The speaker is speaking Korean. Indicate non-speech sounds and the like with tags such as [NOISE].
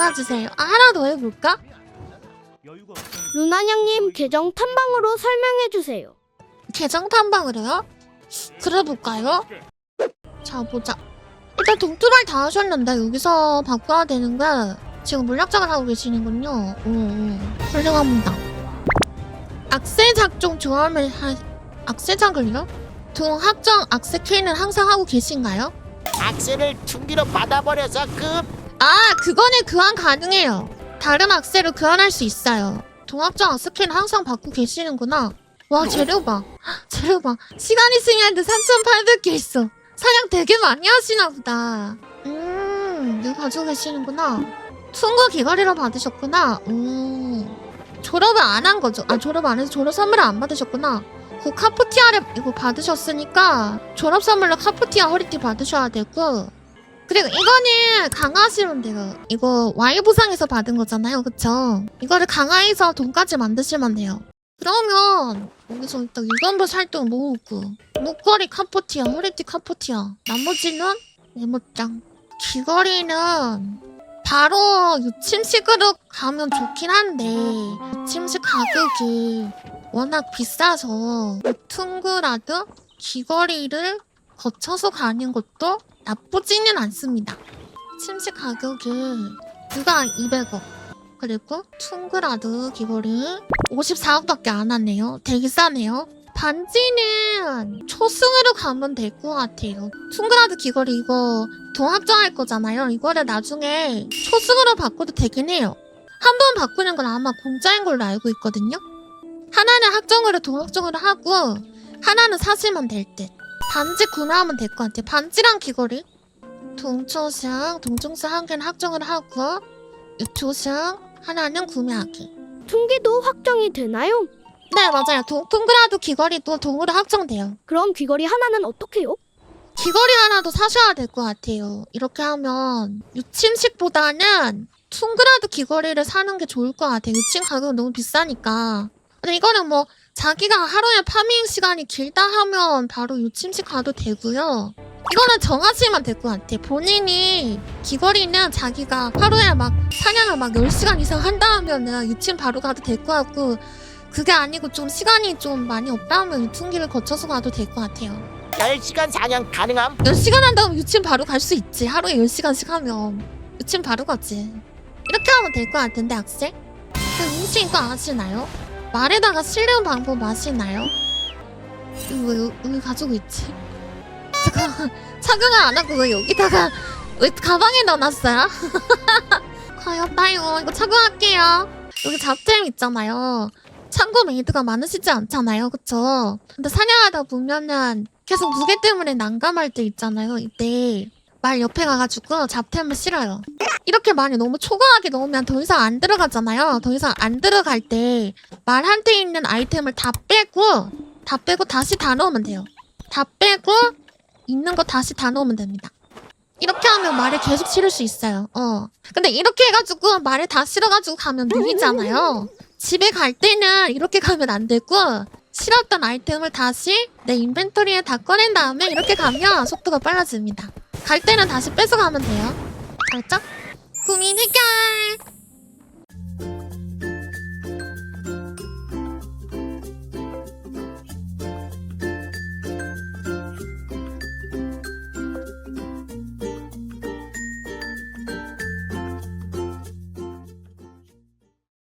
잡아주세요. 아, 하나 더 해볼까? 루나냥님 계정 탐방으로 설명해주세요. 계정 탐방을 해요? 그래 볼까요? 자 보자. 일단 동투발 다 하셨는데 여기서 바꿔야 되는 게 지금 물약장을 하고 계시는군요. 오, 오. 훌륭합니다. 악세 작종 조합을 하... 악세 작을요? 동학정 악세 키는 항상 하고 계신가요? 악셀을 퉁기로 받아버려서 그 아 그거는 교환 가능해요. 다른 악세를 교환할 수 있어요. 동학정 악세 키는 항상 받고 계시는구나. 와 재료 봐. 헉, [GASPS] 재료 봐. 시간 있으면 3,800개 있어. 사냥 되게 많이 하시나 보다. 음, 이거 가지고 계시는구나. 퉁거 귀걸이로 받으셨구나. 음, 졸업을 안 한 거죠. 아, 졸업 안 해서 졸업 선물을 안 받으셨구나. 그 카푸티아를 이거 받으셨으니까 졸업 선물로 카푸티아 허리띠 받으셔야 되고 그리고 이거는 강화하시면 돼요. 이거 Y 보상에서 받은 거잖아요. 그쵸? 이거를 강화해서 돈까지 만드시면 돼요. 그러면 여기서 일단 유건부 살동 모으고 목걸이 카포티아, 허리띠 카포티아 나머지는 메모장 귀걸이는 바로 유침식으로 가면 좋긴 한데 유침식 가격이 워낙 비싸서 퉁그라드 귀걸이를 거쳐서 가는 것도 나쁘지는 않습니다. 침식 가격이 누가 200억 그리고 퉁그라드 귀걸이 54억밖에 안 하네요. 되게 싸네요. 반지는 초승으로 가면 될 것 같아요. 퉁그라드 귀걸이 이거 동합정할 거잖아요. 이거를 나중에 초승으로 바꿔도 되긴 해요. 한 번 바꾸는 건 아마 공짜인 걸로 알고 있거든요. 하나는 학정으로 동학정으로 하고 하나는 사시면 될 듯. 반지 구매하면 될 것 같아요. 반지랑 귀걸이. 동초승, 동중승 한 개는 학정을 하고 유초승 하나는 구매하기. 퉁기도 확정이 되나요? 네 맞아요. 동, 동그라도 귀걸이도 동으로 확정돼요. 그럼 귀걸이 하나는 어떻게요? 귀걸이 하나도 사셔야 될 것 같아요. 이렇게 하면 유침식보다는 퉁그라도 귀걸이를 사는 게 좋을 것 같아요. 유침 가격은 너무 비싸니까. 근데 이거는 뭐 자기가 하루에 파밍 시간이 길다 하면 바로 유침식 가도 되고요. 이거는 정하시면 될 것 같아. 본인이 귀걸이는 자기가 하루에 막 사냥을 막 10시간 이상 한다 하면은 유침 바로 가도 될 것 같고 그게 아니고 좀 시간이 좀 많이 없다 하면 유통기를 거쳐서 가도 될 것 같아요. 10시간 사냥 가능함 10시간 한다면 유침 바로 갈 수 있지. 하루에 10시간씩 하면. 유침 바로 가지. 이렇게 하면 될 것 같은데, 악셀? 그 혹시 이거 아시나요? 말에다가 실려온 방법 아시나요? 이거 왜 여- 여기 가지고 있지? 잠깐 착용을 안 하고 왜 여기다가 왜 가방에 넣어놨어요? [LAUGHS] 과연 이거 착용할게요. 여기 잡템 있잖아요. 참고 메이드가 많으시지 않잖아요, 그쵸? 근데 사냥하다 보면은 계속 무게 때문에 난감할 때 있잖아요. 이때 말 옆에 가가지고 잡템을 실어요. 이렇게 많이 너무 초과하게 넣으면 더 이상 안 들어가잖아요. 더 이상 안 들어갈 때 말 한테 있는 아이템을 다 빼고 다 빼고 다시 다 넣으면 돼요. 다 빼고 있는 거 다시 다 넣으면 됩니다. 이렇게 하면 말을 계속 실을 수 있어요. 어. 근데 이렇게 해가지고 말을 다 실어가지고 가면 느리잖아요. 집에 갈 때는 이렇게 가면 안 되고 실었던 아이템을 다시 내 인벤토리에 다 꺼낸 다음에 이렇게 가면 속도가 빨라집니다. 갈 때는 다시 뺏어가면 돼요. 알죠? 국민 해결!